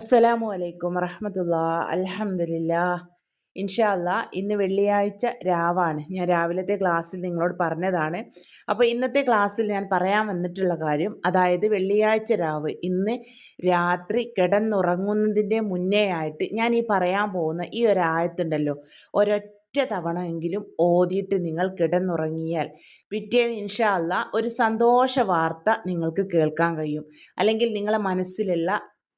അസ്സലാമു അലൈക്കും വറഹമത്തുള്ള. അലഹമില്ല ഇൻഷാല്ല ഇന്ന് വെള്ളിയാഴ്ച രാവാണ്. ഞാൻ രാവിലത്തെ ക്ലാസ്സിൽ നിങ്ങളോട് പറഞ്ഞതാണ്. അപ്പോൾ ഇന്നത്തെ ക്ലാസ്സിൽ ഞാൻ പറയാൻ വന്നിട്ടുള്ള കാര്യം അതായത് വെള്ളിയാഴ്ച രാവ് ഇന്ന് രാത്രി കിടന്നുറങ്ങുന്നതിന്റെ മുന്നേ ആയിട്ട് ഞാൻ ഈ പറയാൻ പോകുന്ന ഈ ഒരു ആയത്തുണ്ടല്ലോ. ഒരൊറ്റ തവണ എങ്കിലും ഓതിയിട്ട് നിങ്ങൾ കിടന്നുറങ്ങിയാൽ പിറ്റേന്ന് ഇൻഷാല്ല ഒരു സന്തോഷ വാർത്ത നിങ്ങൾക്ക് കേൾക്കാൻ കഴിയും. അല്ലെങ്കിൽ നിങ്ങളെ മനസ്സിലുള്ള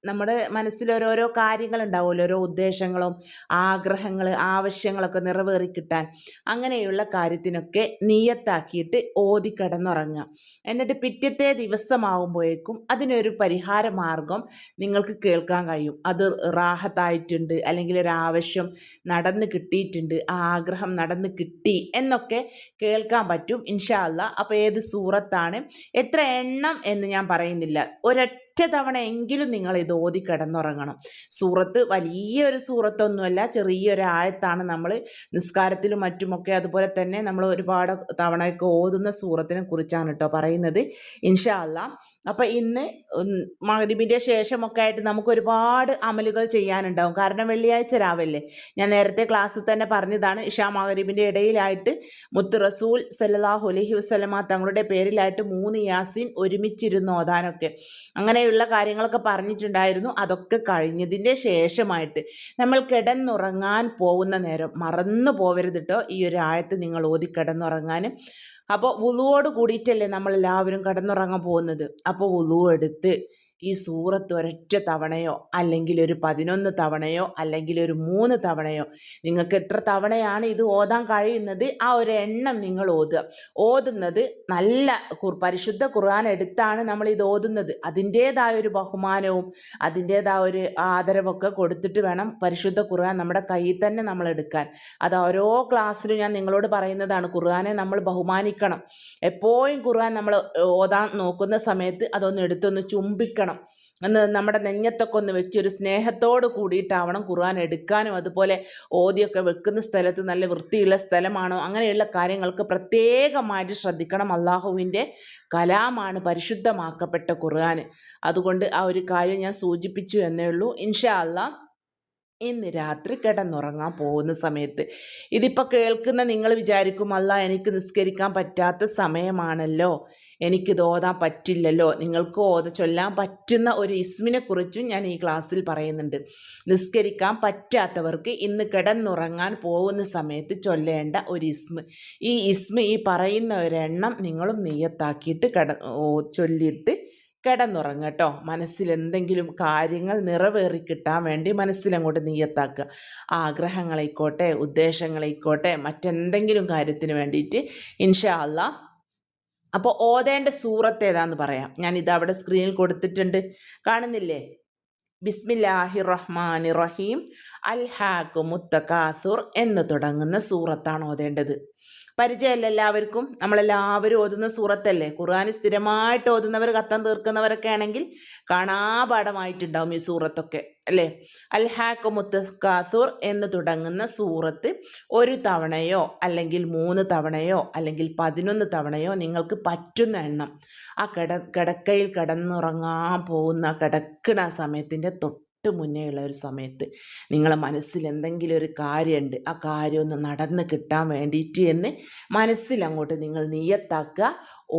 നമ്മുടെ മനസ്സിൽ ഓരോരോ കാര്യങ്ങൾ ഉണ്ടാവുമല്ലോ ഓരോ ഉദ്ദേശങ്ങളും ആഗ്രഹങ്ങൾ ആവശ്യങ്ങളൊക്കെ നിറവേറി കിട്ടാൻ അങ്ങനെയുള്ള കാര്യത്തിനൊക്കെ നീയത്താക്കിയിട്ട് ഓതി കിടന്നുറങ്ങുക എന്നിട്ട് പിറ്റത്തെ ദിവസമാകുമ്പോഴേക്കും അതിനൊരു പരിഹാര മാർഗം നിങ്ങൾക്ക് കേൾക്കാൻ കഴിയും. അത് റാഹത്തായിട്ടുണ്ട് അല്ലെങ്കിൽ ഒരു ആവശ്യം നടന്ന് കിട്ടിയിട്ടുണ്ട് ആഗ്രഹം നടന്ന് കിട്ടി എന്നൊക്കെ കേൾക്കാൻ പറ്റും ഇൻഷാല്ല അപ്പോൾ ഏത് സൂറത്താണ്? എത്ര എണ്ണം എന്ന് ഞാൻ പറയുന്നില്ല. ഒരൊറ്റ ഒറ്റ തവണ എങ്കിലും നിങ്ങൾ ഇത് ഓതി കിടന്നുറങ്ങണം. സൂറത്ത് വലിയൊരു സൂറത്തൊന്നുമല്ല ചെറിയൊരു ആയത്താണ് നമ്മൾ നിസ്കാരത്തിലും മറ്റുമൊക്കെ അതുപോലെ തന്നെ നമ്മൾ ഒരുപാട് തവണയൊക്കെ ഓതുന്ന സൂറത്തിനെ കുറിച്ചാണ് കേട്ടോ പറയുന്നത്. ഇൻഷാ അപ്പം ഇന്ന് മകരിബിന്റെ ശേഷമൊക്കെ ആയിട്ട് നമുക്ക് ഒരുപാട് അമലുകൾ ചെയ്യാനുണ്ടാവും. കാരണം വെള്ളിയാഴ്ച രാവിലെ ഞാൻ നേരത്തെ ക്ലാസ്സിൽ തന്നെ പറഞ്ഞതാണ് ഇഷാ മകരിബിന്റെ ഇടയിലായിട്ട് മുത്ത് റസൂൽ സല്ലാഹു അലഹി വസ്ലമ തങ്ങളുടെ പേരിലായിട്ട് മൂന്ന് യാസീൻ ഒരുമിച്ചിരുന്ന് ഓതാനൊക്കെ. അങ്ങനെ അങ്ങനെയുള്ള കാര്യങ്ങളൊക്കെ പറഞ്ഞിട്ടുണ്ടായിരുന്നു. അതൊക്കെ കഴിഞ്ഞതിന്റെ ശേഷമായിട്ട് നമ്മൾ കിടന്നുറങ്ങാൻ പോകുന്ന നേരം മറന്നു പോവരുത് കേട്ടോ ഈ ഒരു ആയത്ത് നിങ്ങൾ ഓതി കിടന്നുറങ്ങാനും അപ്പോൾ ഉളുവോട് കൂടിയിട്ടല്ലേ നമ്മളെല്ലാവരും കിടന്നുറങ്ങാൻ പോകുന്നത്? അപ്പോൾ ഉളു എടുത്ത് ഈ സൂറത്ത് ഒരൊറ്റ തവണയോ അല്ലെങ്കിൽ ഒരു പതിനൊന്ന് തവണയോ അല്ലെങ്കിൽ ഒരു മൂന്ന് തവണയോ നിങ്ങൾക്ക് എത്ര തവണയാണ് ഇത് ഓതാൻ കഴിയുന്നത്? ആ ഒരു എണ്ണം നിങ്ങൾ ഓതുക. ഓതുന്നത് നല്ല പരിശുദ്ധ ഖുർആൻ എടുത്താണ് നമ്മൾ ഇത് ഓതുന്നത്. അതിന്റേതായ ഒരു ബഹുമാനവും അതിന്റേതായ ഒരു ആദരവൊക്കെ കൊടുത്തിട്ട് വേണം പരിശുദ്ധ ഖുർആൻ നമ്മുടെ കയ്യിൽ തന്നെ നമ്മൾ എടുക്കാൻ. അത് ഓരോ ക്ലാസ്സിലും ഞാൻ നിങ്ങളോട് പറയുന്നതാണ് ഖുർആനെ നമ്മൾ ബഹുമാനിക്കണം. എപ്പോഴും ഖുർആൻ നമ്മൾ ഓതാൻ നോക്കുന്ന സമയത്ത് അതൊന്ന് എടുത്തൊന്ന് ചുംബിക്കണം. എന്ന് നമ്മുടെ നെഞ്ഞത്തൊക്കെ ഒന്ന് വെച്ച് ഒരു സ്നേഹത്തോട് കൂടിയിട്ടാവണം ഖുർആൻ എടുക്കാനും. അതുപോലെ ഓതിയൊക്കെ വെക്കുന്ന സ്ഥലത്ത് നല്ല വൃത്തിയുള്ള സ്ഥലമാണോ? അങ്ങനെയുള്ള കാര്യങ്ങൾക്ക് പ്രത്യേകമായിട്ട് ശ്രദ്ധിക്കണം. അള്ളാഹുവിന്റെ കലാമാണ് പരിശുദ്ധമാക്കപ്പെട്ട ഖുർആൻ. അതുകൊണ്ട് ആ ഒരു കാര്യം ഞാൻ സൂചിപ്പിച്ചു എന്നേ ഉള്ളൂ. ഇൻഷാ അള്ളാഹ് ഇന്ന് രാത്രി കിടന്നുറങ്ങാൻ പോകുന്ന സമയത്ത്. ഇതിപ്പോൾ കേൾക്കുന്ന നിങ്ങൾ വിചാരിക്കും അല്ല എനിക്ക് നിസ്കരിക്കാൻ പറ്റാത്ത സമയമാണല്ലോ. എനിക്കിത് ഓതാൻ പറ്റില്ലല്ലോ. നിങ്ങൾക്ക് ഓത ചൊല്ലാൻ പറ്റുന്ന ഒരു ഇസ്മിനെ കുറിച്ചും ഞാൻ ഈ ക്ലാസ്സിൽ പറയുന്നുണ്ട്. നിസ്കരിക്കാൻ പറ്റാത്തവർക്ക് ഇന്ന് കിടന്നുറങ്ങാൻ പോകുന്ന സമയത്ത് ചൊല്ലേണ്ട ഒരു ഇസ്മ. ഈ ഇസ്മ ഈ പറയുന്ന ഒരെണ്ണം നിങ്ങളും നെയ്യത്താക്കിയിട്ട് കിട ചൊല്ലിയിട്ട് കിടന്നുറങ്ങുക കേട്ടോ മനസ്സിൽ എന്തെങ്കിലും കാര്യങ്ങൾ നിറവേറി കിട്ടാൻ വേണ്ടി മനസ്സിലങ്ങോട്ട് നീയത്താക്കുക. ആഗ്രഹങ്ങളായിക്കോട്ടെ ഉദ്ദേശങ്ങളായിക്കോട്ടെ മറ്റെന്തെങ്കിലും കാര്യത്തിന് വേണ്ടിയിട്ട് ഇൻഷാ അല്ല. അപ്പോൾ ഓതേണ്ട സൂറത്ത് ഏതാന്ന് പറയാം. ഞാൻ ഇത് അവിടെ സ്ക്രീനിൽ കൊടുത്തിട്ടുണ്ട്. കാണുന്നില്ലേ? ബിസ്മില്ലാഹി റഹ്മാൻ റഹീം അൽ മുത്തഖാസുർ എന്ന് തുടങ്ങുന്ന സൂറത്താണ് ഓതേണ്ടത്. പരിചയമല്ല എല്ലാവർക്കും. നമ്മളെല്ലാവരും ഓതുന്ന സൂറത്തല്ലേ? ഖുർആൻ സ്ഥിരമായിട്ട് ഓതുന്നവർ കത്തം തീർക്കുന്നവരൊക്കെ ആണെങ്കിൽ കാണാപാഠമായിട്ടുണ്ടാവും ഈ സൂറത്തൊക്കെ അല്ലേ? അൽഹാക്ക് മുത്തസ്കാസൂർ എന്ന് തുടങ്ങുന്ന സൂറത്ത് ഒരു തവണയോ അല്ലെങ്കിൽ മൂന്ന് തവണയോ അല്ലെങ്കിൽ പതിനൊന്ന് തവണയോ നിങ്ങൾക്ക് പറ്റുന്ന എണ്ണം. ആ കിട കിടക്കയിൽ കിടന്നുറങ്ങാൻ പോകുന്ന കിടക്കണ സമയത്തിന്റെ തൊട്ട് തൊട്ട് മുന്നേയുള്ള ഒരു സമയത്ത് നിങ്ങളെ മനസ്സിൽ എന്തെങ്കിലും ഒരു കാര്യമുണ്ട് ആ കാര്യം ഒന്ന് നടന്ന് കിട്ടാൻ വേണ്ടിയിട്ട് എന്ന് മനസ്സിലങ്ങോട്ട് നിങ്ങൾ നീയത്താക്കുക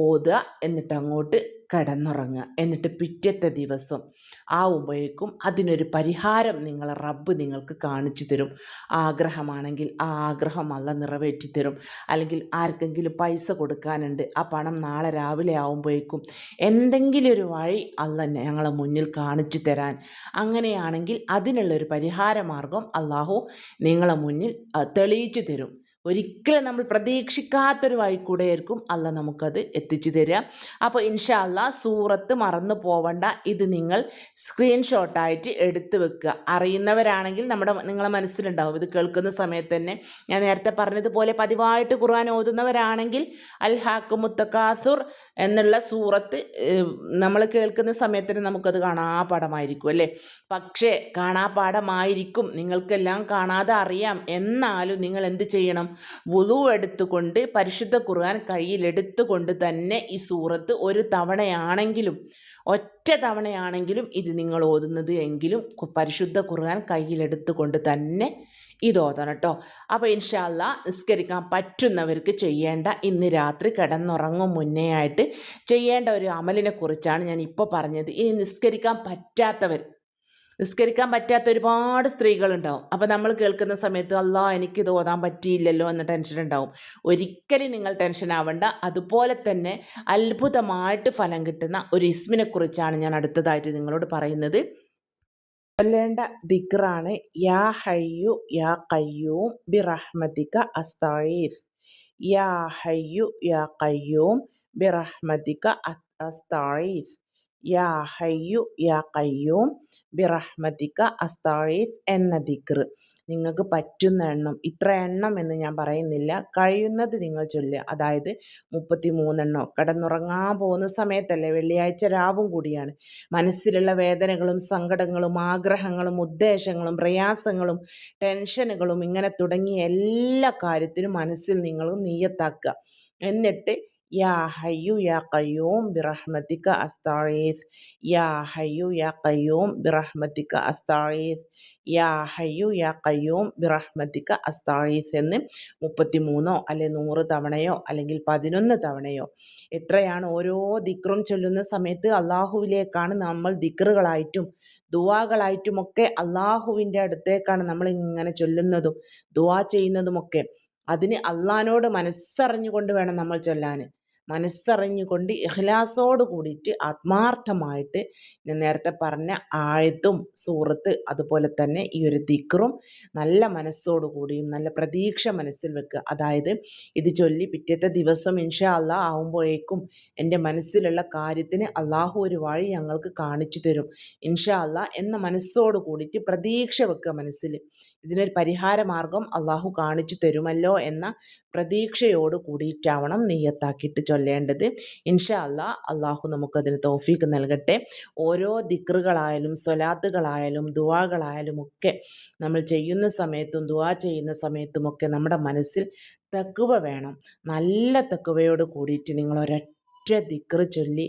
ഓതുക എന്നിട്ട് അങ്ങോട്ട് കിടന്നുറങ്ങുക. എന്നിട്ട് പിറ്റത്തെ ദിവസം ആവുമ്പോഴേക്കും അതിനൊരു പരിഹാരം നിങ്ങൾ റബ്ബ് നിങ്ങൾക്ക് കാണിച്ചു തരും. ആഗ്രഹമാണെങ്കിൽ ആ ആഗ്രഹം അല്ല നിറവേറ്റി തരും. അല്ലെങ്കിൽ ആർക്കെങ്കിലും പൈസ കൊടുക്കാനുണ്ട് ആ പണം നാളെ രാവിലെ ആവുമ്പോഴേക്കും എന്തെങ്കിലും ഒരു വഴി അല്ല ഞങ്ങളെ മുന്നിൽ കാണിച്ചു തരാൻ. അങ്ങനെയാണെങ്കിൽ അതിനുള്ളൊരു പരിഹാര മാർഗം അള്ളാഹു നിങ്ങളെ മുന്നിൽ തെളിയിച്ചു തരും. ഒരിക്കലും നമ്മൾ പ്രതീക്ഷിക്കാത്തൊരു വഴി ആയിരിക്കും അല്ല നമുക്കത് എത്തിച്ചു തരിക. അപ്പോൾ ഇൻഷാ അല്ല സൂറത്ത് മറന്നു പോവണ്ട. ഇത് നിങ്ങൾ സ്ക്രീൻഷോട്ടായിട്ട് എടുത്തു വെക്കുക. അറിയുന്നവരാണെങ്കിൽ നമ്മുടെ നിങ്ങളെ മനസ്സിലുണ്ടാവും. ഇത് കേൾക്കുന്ന സമയത്ത് തന്നെ ഞാൻ നേരത്തെ പറഞ്ഞതുപോലെ പതിവായിട്ട് ഖുർആൻ ഓതുന്നവരാണെങ്കിൽ അൽ ഹാക്ക് മുത്തക്കാസുർ എന്നുള്ള സൂറത്ത് നമ്മൾ കേൾക്കുന്ന സമയത്തിന് നമുക്കത് കാണാപാഠമായിരിക്കും അല്ലേ? പക്ഷേ കാണാപാഠമായിരിക്കും നിങ്ങൾക്കെല്ലാം കാണാതെ അറിയാം. എന്നാലും നിങ്ങൾ എന്ത് ചെയ്യണം? വുളു എടുത്തുകൊണ്ട് പരിശുദ്ധ ഖുർആൻ കയ്യിലെടുത്തുകൊണ്ട് തന്നെ ഈ സൂറത്ത് ഒരു തവണയാണെങ്കിലും ഒറ്റ തവണയാണെങ്കിലും ഇത് നിങ്ങൾ ഓതുന്നത് എങ്കിലും പരിശുദ്ധ ഖുർആൻ കയ്യിലെടുത്തുകൊണ്ട് തന്നെ ഇത് ഓതണം കേട്ടോ. അപ്പോൾ ഇൻഷാല്ല നിസ്കരിക്കാൻ പറ്റുന്നവർക്ക് ചെയ്യേണ്ട ഇന്ന് രാത്രി കിടന്നുറങ്ങും മുന്നേ ആയിട്ട് ചെയ്യേണ്ട ഒരു അമലിനെ കുറിച്ചാണ് ഞാൻ ഇപ്പോൾ പറഞ്ഞത്. ഈ നിസ്കരിക്കാൻ പറ്റാത്തവർ നിസ്കരിക്കാൻ പറ്റാത്ത ഒരുപാട് സ്ത്രീകളുണ്ടാവും. അപ്പോൾ നമ്മൾ കേൾക്കുന്ന സമയത്ത് അല്ലാ എനിക്കിത് ഓതാൻ പറ്റിയില്ലല്ലോ എന്ന ടെൻഷൻ ഉണ്ടാവും. ഒരിക്കലും നിങ്ങൾ ടെൻഷൻ ആവണ്ട. അതുപോലെ തന്നെ അത്ഭുതമായിട്ട് ഫലം കിട്ടുന്ന ഒരു ഇസ്മിനെ കുറിച്ചാണ് ഞാൻ അടുത്തതായിട്ട് നിങ്ങളോട് പറയുന്നത്. ചൊല്ലേണ്ട ദിക്റാണ് യാ ഹയ്യു യാ കയ്യൂം ബി റഹ്മതിക അസ്തായിസ്. യാ ഹയ്യു യാ കയ്യൂം ബി റഹ്മതിക അസ്തഈസ് യാ ഹയ്യു യാ കയ്യൂം ബി റഹ്മതിക അസ്തഈസ് എന്ന ദിക്റ് നിങ്ങൾക്ക് പറ്റുന്ന എണ്ണം ഇത്ര എണ്ണം എന്ന് ഞാൻ പറയുന്നില്ല. കഴിയുന്നത് നിങ്ങൾ ചൊല്ലുക അതായത് മുപ്പത്തി മൂന്നെണ്ണോ കടന്നുറങ്ങാൻ പോകുന്ന സമയത്തല്ലേ? വെള്ളിയാഴ്ച രാവും കൂടിയാണ്. മനസ്സിലുള്ള വേദനകളും സങ്കടങ്ങളും ആഗ്രഹങ്ങളും ഉദ്ദേശങ്ങളും പ്രയാസങ്ങളും ടെൻഷനുകളും ഇങ്ങനെ തുടങ്ങിയ എല്ലാ കാര്യത്തിനും മനസ്സിൽ നിങ്ങൾ നീയത്താക്കുക. എന്നിട്ട് യാ ഹയ്യു യാ കയ്യൂം ബിറഹ്മതിക അസ്താഴീസ് യാ ഹയ്യു യാ കയ്യൂം ബിറഹ്മതിക അസ്താഴീസ് യാ ഹയ്യു യാ കയ്യൂം ബിറഹ്മതിക അസ്താഴീസ് എന്ന് മുപ്പത്തി മൂന്നോ അല്ലെ നൂറ് തവണയോ അല്ലെങ്കിൽ പതിനൊന്ന് തവണയോ എത്രയാണ് ഓരോ ദിക്റും ചൊല്ലുന്ന സമയത്ത് അള്ളാഹുവിലേക്കാണ് നമ്മൾ ദിക്റുകളായിട്ടും ദുവാകളായിട്ടുമൊക്കെ അള്ളാഹുവിന്റെ അടുത്തേക്കാണ് നമ്മൾ ഇങ്ങനെ ചൊല്ലുന്നതും ദുവാ ചെയ്യുന്നതുമൊക്കെ അതിന് അള്ളഹാനോട് മനസ്സറിഞ്ഞുകൊണ്ട് വേണം നമ്മൾ ചൊല്ലാൻ. മനസ്സറിഞ്ഞുകൊണ്ട് ഇഖ്ലാസോട് കൂടിയിട്ട് ആത്മാർത്ഥമായിട്ട് ഞാൻ നേരത്തെ പറഞ്ഞ ആഴത്തും സൂറത്ത് അതുപോലെ തന്നെ ഈ ഒരു ദിക്റും നല്ല മനസ്സോടു കൂടിയും നല്ല പ്രതീക്ഷ മനസ്സിൽ വെക്കുക. അതായത് ഇത് ചൊല്ലി പിറ്റത്തെ ദിവസം ഇൻഷാ അള്ളാഹ് ആവുമ്പോഴേക്കും എന്റെ മനസ്സിലുള്ള കാര്യത്തിന് അള്ളാഹു ഒരു വഴി ഞങ്ങൾക്ക് കാണിച്ചു തരും. ഇൻഷാ അള്ളാഹ് എന്ന മനസ്സോട് കൂടിയിട്ട് പ്രതീക്ഷ വെക്കുക മനസ്സിൽ. ഇതിനൊരു പരിഹാര മാർഗം അള്ളാഹു കാണിച്ചു തരുമല്ലോ എന്ന പ്രതീക്ഷയോട് കൂടിയിട്ടാവണം നെയ്യത്താക്കിയിട്ട് ചൊല്ലേണ്ടത്. ഇൻഷാ അല്ലാ അള്ളാഹു നമുക്കതിന് തോഫീക്ക് നൽകട്ടെ. ഓരോ ദിക്റുകളായാലും സ്വലാത്തുകളായാലും ദുവാകളായാലും ഒക്കെ നമ്മൾ ചെയ്യുന്ന സമയത്തും ദുവാ ചെയ്യുന്ന സമയത്തുമൊക്കെ നമ്മുടെ മനസ്സിൽ തക്കുവ വേണം. നല്ല തക്കുവയോട് കൂടിയിട്ട് നിങ്ങൾ ഒരൊറ്റ ദിക്റ് ചൊല്ലി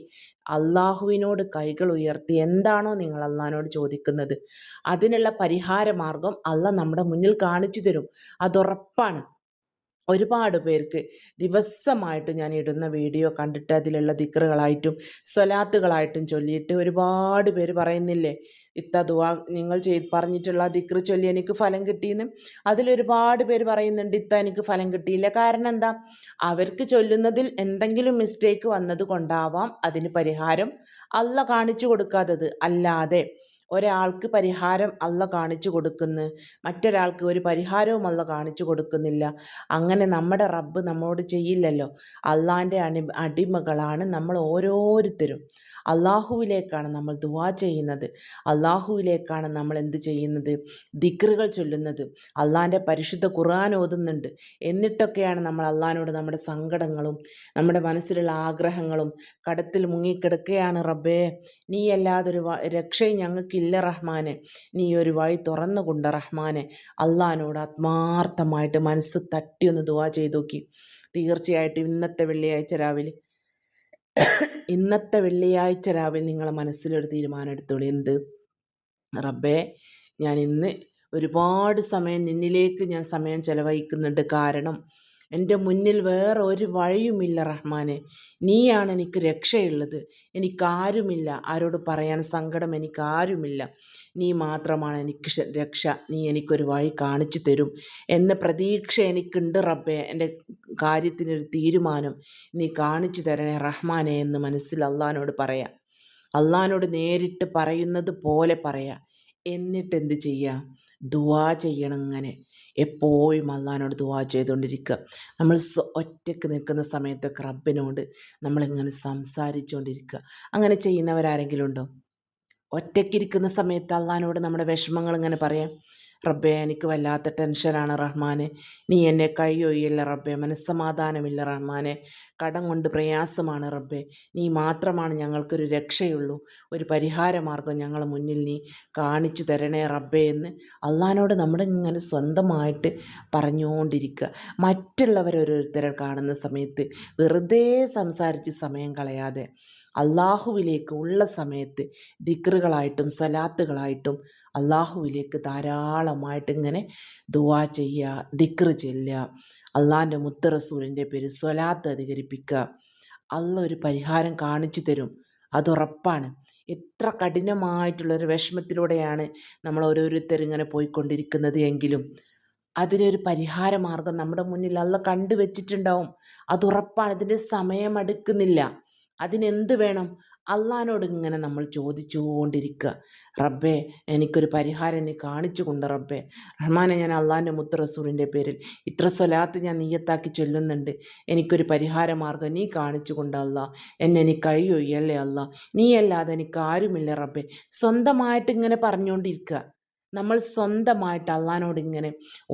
അള്ളാഹുവിനോട് കൈകൾ ഉയർത്തി എന്താണോ നിങ്ങൾ അള്ളാഹിനോട് ചോദിക്കുന്നത് അതിനുള്ള പരിഹാര മാർഗം അള്ള നമ്മുടെ മുന്നിൽ കാണിച്ചു തരും. അതുറപ്പാണ് ഒരുപാട് പേർക്ക് ദിവസമായിട്ട് ഞാൻ ഇടുന്ന വീഡിയോ കണ്ടിട്ട് അതിലുള്ള ദിക്റുകളായിട്ടും സ്വലാത്തുകളായിട്ടും ചൊല്ലിയിട്ട് ഒരുപാട് പേര് പറയുന്നില്ലേ? ഇത്ത ദുവാ നിങ്ങൾ ചെയ്ത് പറഞ്ഞിട്ടുള്ള ദിക്റ് ചൊല്ലി എനിക്ക് ഫലം കിട്ടിയെന്ന് അതിലൊരുപാട് പേര് പറയുന്നുണ്ട് ഇത്ത എനിക്ക് ഫലം കിട്ടിയില്ല കാരണം എന്താ? അവർക്ക് ചൊല്ലുന്നതിൽ എന്തെങ്കിലും മിസ്റ്റേക്ക് വന്നത് കൊണ്ടാവാം അതിന് പരിഹാരം അല്ല കാണിച്ചു കൊടുക്കാത്തത്. അല്ലാതെ ഒരാൾക്ക് പരിഹാരം അല്ല കാണിച്ചു കൊടുക്കുന്നു. മറ്റൊരാൾക്ക് ഒരു പരിഹാരവും അല്ല കാണിച്ചു കൊടുക്കുന്നില്ല. അങ്ങനെ നമ്മുടെ റബ്ബ് നമ്മോട് ചെയ്യില്ലല്ലോ. അള്ളാന്റെ അണി അടിമകളാണ് നമ്മൾ ഓരോരുത്തരും. അള്ളാഹുവിലേക്കാണ് നമ്മൾ ദുവാ ചെയ്യുന്നത്. അള്ളാഹുവിലേക്കാണ് നമ്മൾ എന്ത് ചെയ്യുന്നത്? ദിക്റുകൾ ചൊല്ലുന്നത്. അള്ളാന്റെ പരിശുദ്ധ ഖുർആൻ ഓതുന്നുണ്ട്. എന്നിട്ടൊക്കെയാണ് നമ്മൾ അള്ളഹാനോട് നമ്മുടെ സങ്കടങ്ങളും നമ്മുടെ മനസ്സിലുള്ള ആഗ്രഹങ്ങളും കടത്തിൽ മുങ്ങിക്കിടക്കുകയാണ്. റബ്ബേ നീ അല്ലാതൊരു രക്ഷയും ഞങ്ങൾക്കില്ല റഹ്മാനെ. നീ ഒരു വഴി തുറന്നുകൊണ്ട് റഹ്മാനെ. അള്ളഹാനോട് ആത്മാർത്ഥമായിട്ട് മനസ്സ് തട്ടി ഒന്ന് ദുവാ ചെയ്തു നോക്കി. തീർച്ചയായിട്ടും ഇന്നത്തെ വെള്ളിയാഴ്ച രാവിലെ ഇന്നത്തെ വെള്ളിയാഴ്ച രാവിലെ നിങ്ങളെ മനസ്സിലൊരു തീരുമാനം എടുത്തോളൂ. എന്ത്? റബ്ബേ ഞാൻ ഇന്ന് ഒരുപാട് സമയം നിന്നിലേക്ക് ഞാൻ സമയം ചെലവഴിക്കുന്നുണ്ട്. കാരണം എന്റെ മുന്നിൽ വേറെ ഒരു വഴിയുമില്ല റഹ്മാനെ. നീയാണ് എനിക്ക് രക്ഷയുള്ളത്. എനിക്കാരുമില്ല. ആരോട് പറയാൻ സങ്കടം എനിക്കാരുമില്ല. നീ മാത്രമാണ് എനിക്ക് രക്ഷ. നീ എനിക്കൊരു വഴി കാണിച്ചു തരും. എന്ന പ്രതീക്ഷ എനിക്കുണ്ട് റബ്ബെ. എന്റെ കാര്യത്തിനൊരു തീരുമാനം നീ കാണിച്ചു തരണേ റഹ്മാനെ എന്ന് മനസ്സിൽ അള്ളഹാനോട് പറയാം. അള്ളഹാനോട് നേരിട്ട് പറയുന്നത് പോലെ പറയാം. എന്നിട്ട് എന്ത് ചെയ്യുക ദുവാ ചെയ്യണം ഇങ്ങനെ. എപ്പോഴും അള്ളഹാനോട് ദുവാ ചെയ്തുകൊണ്ടിരിക്കുക. നമ്മൾ ഒറ്റയ്ക്ക് നിൽക്കുന്ന സമയത്തൊക്കെ റബ്ബിനോട് നമ്മളിങ്ങനെ സംസാരിച്ചുകൊണ്ടിരിക്കുക. അങ്ങനെ ചെയ്യുന്നവരാരെങ്കിലും ഉണ്ടോ? ഒറ്റയ്ക്കിരിക്കുന്ന സമയത്ത് അള്ളഹാനോട് നമ്മുടെ വിഷമങ്ങൾ ഇങ്ങനെ പറയാം. റബ്ബെ എനിക്ക് വല്ലാത്ത ടെൻഷനാണ് റഹ്മാനെ. നീ എന്നെ കൈയൊയ്യല്ല റബ്ബെ. മനസ്സമാധാനമില്ല റഹ്മാനെ. കടം കൊണ്ട് പ്രയാസമാണ് റബ്ബെ. നീ മാത്രമാണ് ഞങ്ങൾക്കൊരു രക്ഷയുള്ളൂ. ഒരു പരിഹാരമാർഗം ഞങ്ങൾ മുന്നിൽ നീ കാണിച്ചു തരണേ റബ്ബെ എന്ന് അള്ളഹാനോട് നമ്മുടെ ഇങ്ങനെ സ്വന്തമായിട്ട് പറഞ്ഞുകൊണ്ടിരിക്കുക. മറ്റുള്ളവരോരോരുത്തരെ കാണുന്ന സമയത്ത് വെറുതെ സംസാരിച്ച് സമയം കളയാതെ അള്ളാഹുവിലേക്ക് ഉള്ള സമയത്ത് ദിക്റുകളായിട്ടും സലാത്തുകളായിട്ടും അള്ളാഹുവിലേക്ക് ധാരാളമായിട്ട് ഇങ്ങനെ ദുവാ ചെയ്യുക ദിക്റ് ചെല്ലുക അള്ളാഹിന്റെ മുത്തറസൂലിന്റെ പേര് സ്വലാത്ത് അധികരിപ്പിക്കുക. അള്ള ഒരു പരിഹാരം കാണിച്ചു തരും. അതുറപ്പാണ് എത്ര കഠിനമായിട്ടുള്ളൊരു വിഷമത്തിലൂടെയാണ് നമ്മൾ ഓരോരുത്തരും ഇങ്ങനെ പോയിക്കൊണ്ടിരിക്കുന്നത് എങ്കിലും അതിനൊരു പരിഹാര മാർഗം നമ്മുടെ മുന്നിൽ അല്ല കണ്ടുവച്ചിട്ടുണ്ടാവും. അതുറപ്പാണ് ഇതിന്റെ സമയമെടുക്കുന്നില്ല അതിനെന്ത് വേണം? അള്ളഹാനോട് ഇങ്ങനെ നമ്മൾ ചോദിച്ചുകൊണ്ടിരിക്കുക. റബ്ബേ എനിക്കൊരു പരിഹാരം നീ കാണിച്ചു കൊണ്ട് റബ്ബേ. റഹ്മാനെ ഞാൻ അള്ളാഹാന്റെ മുത്ത് റസൂലിന്റെ പേരിൽ ഇത്ര സ്വലാത്ത് ഞാൻ നീയത്താക്കി ചൊല്ലുന്നുണ്ട്. എനിക്കൊരു പരിഹാര മാർഗം നീ കാണിച്ചു കൊണ്ട് എന്നെ എനിക്ക് കഴിയൊയ്യല്ലേ അല്ല നീയല്ലാതെ എനിക്ക് ആരുമില്ല റബ്ബേ. സ്വന്തമായിട്ട് ഇങ്ങനെ പറഞ്ഞുകൊണ്ടിരിക്കുക. നമ്മൾ സ്വന്തമായിട്ട് അള്ളഹാനോട് ഇങ്ങനെ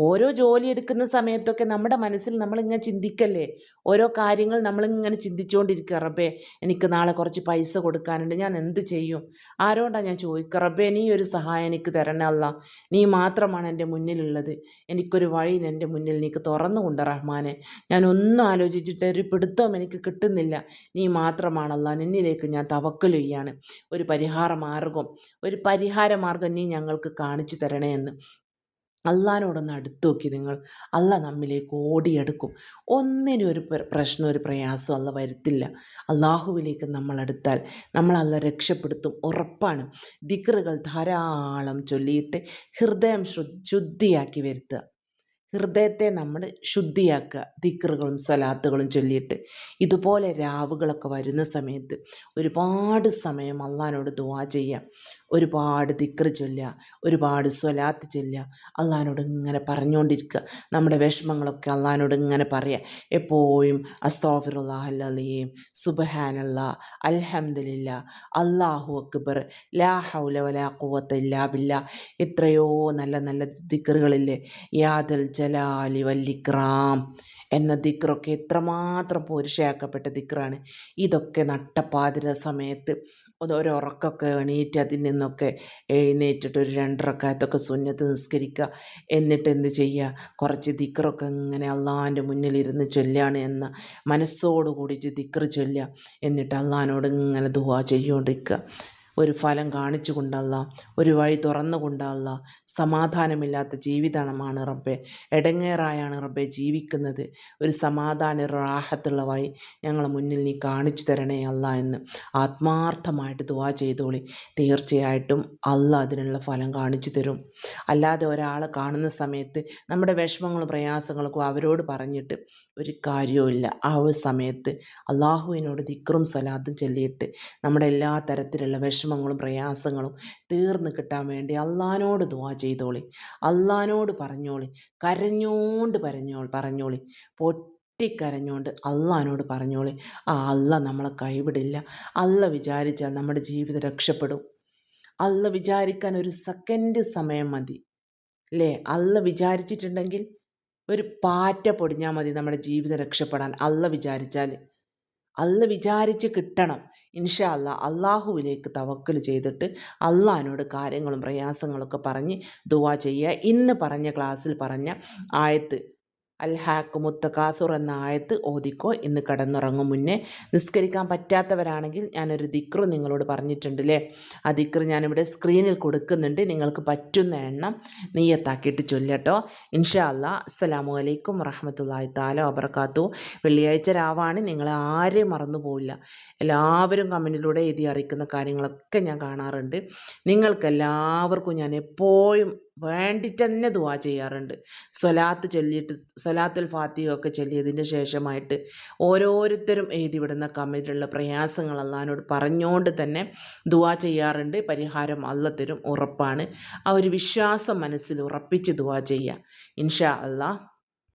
ഓരോ ജോലി എടുക്കുന്ന സമയത്തൊക്കെ നമ്മുടെ മനസ്സിൽ നമ്മളിങ്ങനെ ചിന്തിക്കല്ലേ? ഓരോ കാര്യങ്ങൾ നമ്മളിങ്ങനെ ചിന്തിച്ചുകൊണ്ടിരിക്കുക റബ്ബേ എനിക്ക് നാളെ കുറച്ച് പൈസ കൊടുക്കാനുണ്ട്. ഞാൻ എന്ത് ചെയ്യും? ആരോണ്ടാണ് ഞാൻ ചോദിക്കുക? റബ്ബേ നീ ഒരു സഹായം എനിക്ക് തരണമല്ല നീ മാത്രമാണ് എന്റെ മുന്നിലുള്ളത്. എനിക്കൊരു വഴി എന്റെ മുന്നിൽ നീക്ക് തുറന്നുകൊണ്ട് റഹ്മാനെ. ഞാൻ ഒന്നും ആലോചിച്ചിട്ട് ഒരു പിടുത്തവും എനിക്ക് കിട്ടുന്നില്ല. നീ മാത്രമാണല്ല നിന്നിലേക്ക് ഞാൻ തവക്കൽ ചെയ്യാണ് ഒരു പരിഹാര മാർഗം ഒരു പരിഹാര മാർഗം നീ ഞങ്ങൾക്ക് കാണിച്ചു കാണിച്ചു തരണേ എന്ന്. അള്ളഹാനോടൊന്ന് അടുത്ത് നോക്കി നിങ്ങൾ. അല്ല നമ്മിലേക്ക് ഓടിയെടുക്കും. ഒന്നിനും ഒരു പ്രശ്നം ഒരു പ്രയാസം അല്ല വരുത്തില്ല. അള്ളാഹുവിലേക്ക് നമ്മൾ അല്ല രക്ഷപ്പെടുത്തും ഉറപ്പാണ്. ദിക്റുകൾ ധാരാളം ചൊല്ലിയിട്ട് ഹൃദയം ശുദ്ധിയാക്കി വരുത്തുക. ഹൃദയത്തെ നമ്മൾ ശുദ്ധിയാക്കുക. ദിക്റുകളും സലാത്തുകളും ചൊല്ലിയിട്ട്. ഇതുപോലെ രാവുകളൊക്കെ വരുന്ന സമയത്ത് ഒരുപാട് സമയം അള്ളഹാനോട് ദുവാ ചെയ്യാം. ഒരുപാട് ദിക്റ് ചൊല്ലുക ഒരുപാട് സ്വലാത്ത് ചൊല്ലുക അള്ളഹാനോട് ഇങ്ങനെ പറഞ്ഞുകൊണ്ടിരിക്കുക നമ്മുടെ വിഷമങ്ങളൊക്കെ അള്ളഹാനോട് ഇങ്ങനെ പറയുക എപ്പോഴും അസ്തോഫിറുല്ലാഹല്ലീം സുബഹാനല്ല അൽഹംദില്ല അള്ളാഹു അക്ബർ ലാ ഹൗല വലാ ഇല്ലാ ബില്ല. എത്രയോ നല്ല നല്ല ദിക്റുകളില്ലേ? യാദൽ ജലാലി വല്ലിക്രാം എന്ന ദിക്റൊക്കെ എത്രമാത്രം പോരുഷയാക്കപ്പെട്ട ദിക്റാണ്. ഇതൊക്കെ നട്ടപ്പാതിര സമയത്ത് ഒരു ഉറക്കമൊക്കെ എണീറ്റ് അതിൽ നിന്നൊക്കെ എഴുന്നേറ്റിട്ട് ഒരു രണ്ടറക്കായത്തൊക്കെ സുന്നത്ത് നിസ്കരിക്കുക എന്നിട്ട് എന്ത് ചെയ്യുക കുറച്ച് ദിക്റൊക്കെ ഇങ്ങനെ അള്ളാഹാന്റെ മുന്നിലിരുന്ന് ചൊല്ലുകയാണ് എന്ന മനസ്സോട് കൂടിയിട്ട് ദിക്റ് ചൊല്ലുക. എന്നിട്ട് അള്ളഹാനോട് ഇങ്ങനെ ദുവാ ചെയ്തുകൊണ്ടിരിക്കുക ഒരു ഫലം കാണിച്ചു കൊണ്ടല്ല ഒരു വഴി തുറന്നു കൊണ്ടല്ല സമാധാനമില്ലാത്ത ജീവിതമാണ് റബ്ബെ. എടങ്ങേറായാണ് റബ്ബെ ജീവിക്കുന്നത്. ഒരു സമാധാന റാഹത്തുള്ള വഴി ഞങ്ങളെ മുന്നിൽ നീ കാണിച്ചു തരണേ അല്ല എന്ന് ആത്മാർത്ഥമായിട്ട് ദുവാ ചെയ്തോളി. തീർച്ചയായിട്ടും അല്ല അതിനുള്ള ഫലം കാണിച്ചു തരും. അല്ലാതെ ഒരാളെ കാണുന്ന സമയത്ത് നമ്മുടെ വിഷമങ്ങളും പ്രയാസങ്ങളൊക്കെ അവരോട് പറഞ്ഞിട്ട് ഒരു കാര്യവുമില്ല ആ ഒരു സമയത്ത് അള്ളാഹുവിനോട് ദിക്റും സ്വലാത്തും ചൊല്ലിയിട്ട് നമ്മുടെ എല്ലാ തരത്തിലുള്ള വിഷമങ്ങളും പ്രയാസങ്ങളും തീർന്നു കിട്ടാൻ വേണ്ടി അള്ളഹാനോട് ദുവാ ചെയ്തോളി. അള്ളഹാനോട് പറഞ്ഞോളി. കരഞ്ഞോണ്ട് പറഞ്ഞോ പറഞ്ഞോളി. പൊട്ടിക്കരഞ്ഞോണ്ട് അള്ളഹാനോട് പറഞ്ഞോളി. ആ അല്ല നമ്മളെ കൈവിടില്ല. അല്ല വിചാരിച്ചാൽ നമ്മുടെ ജീവിതം രക്ഷപ്പെടും. അല്ല വിചാരിക്കാൻ ഒരു സെക്കൻഡ് സമയം മതി. അല്ലേ അല്ല വിചാരിച്ചിട്ടുണ്ടെങ്കിൽ ഒരു പാറ്റ പൊടിഞ്ഞാൽ മതി നമ്മുടെ ജീവിതം രക്ഷപ്പെടാൻ. അല്ല വിചാരിച്ചാൽ അല്ല വിചാരിച്ച് കിട്ടണം. ഇൻഷാ അല്ല അള്ളാഹുവിലേക്ക് തവക്കൽ ചെയ്തിട്ട് അള്ളഹാനോട് കാര്യങ്ങളും പ്രയാസങ്ങളൊക്കെ പറഞ്ഞ് ദുവാ ചെയ്യുക. ഇന്ന് പറഞ്ഞ ക്ലാസ്സിൽ പറഞ്ഞ ആയത്ത് അൽ ഹാക്ക് മുത്തക്കാസുർ എന്ന ആയത്ത് ഓദിക്കോ ഇന്ന് കടന്നുറങ്ങും മുന്നേ നിസ്കരിക്കാൻ പറ്റാത്തവരാണെങ്കിൽ ഞാനൊരു ദിക്റ് നിങ്ങളോട് പറഞ്ഞിട്ടുണ്ടല്ലേ? ആ ദിക്റ് ഞാനിവിടെ സ്ക്രീനിൽ കൊടുക്കുന്നുണ്ട്. നിങ്ങൾക്ക് പറ്റുന്ന എണ്ണം നെയ്യത്താക്കിയിട്ട് ചൊല്ലട്ടോ. ഇൻഷാ അല്ലാ അസ്സലാമു അലൈക്കും വറഹമത്തല്ലാഹി താല വബർക്കാത്തു വെള്ളിയാഴ്ച രാവാണ്. നിങ്ങൾ ആരെയും മറന്നു പോവില്ല. എല്ലാവരും കമന്റിലൂടെ എഴുതി അറിയിക്കുന്ന കാര്യങ്ങളൊക്കെ ഞാൻ കാണാറുണ്ട്. നിങ്ങൾക്കെല്ലാവർക്കും ഞാൻ എപ്പോഴും വേണ്ടിയിട്ട് തന്നെ ദുവാ ചെയ്യാറുണ്ട്. സ്വലാത്ത് ചൊല്ലിയിട്ട് സ്വലാത്തുൽ ഫാത്തിയൊക്കെ ചൊല്ലിയതിന്റെ ശേഷമായിട്ട് ഓരോരുത്തരും എഴുതി വിടുന്ന കമ്മിലുള്ള പ്രയാസങ്ങൾ അള്ളഹാനോട് പറഞ്ഞുകൊണ്ട് തന്നെ ദുവാ ചെയ്യാറുണ്ട്. പരിഹാരം അല്ല തരും ഉറപ്പാണ്. ആ ഒരു വിശ്വാസം മനസ്സിൽ ഉറപ്പിച്ച് ദുവാ ചെയ്യുക ഇൻഷാ അള്ളാഹ്.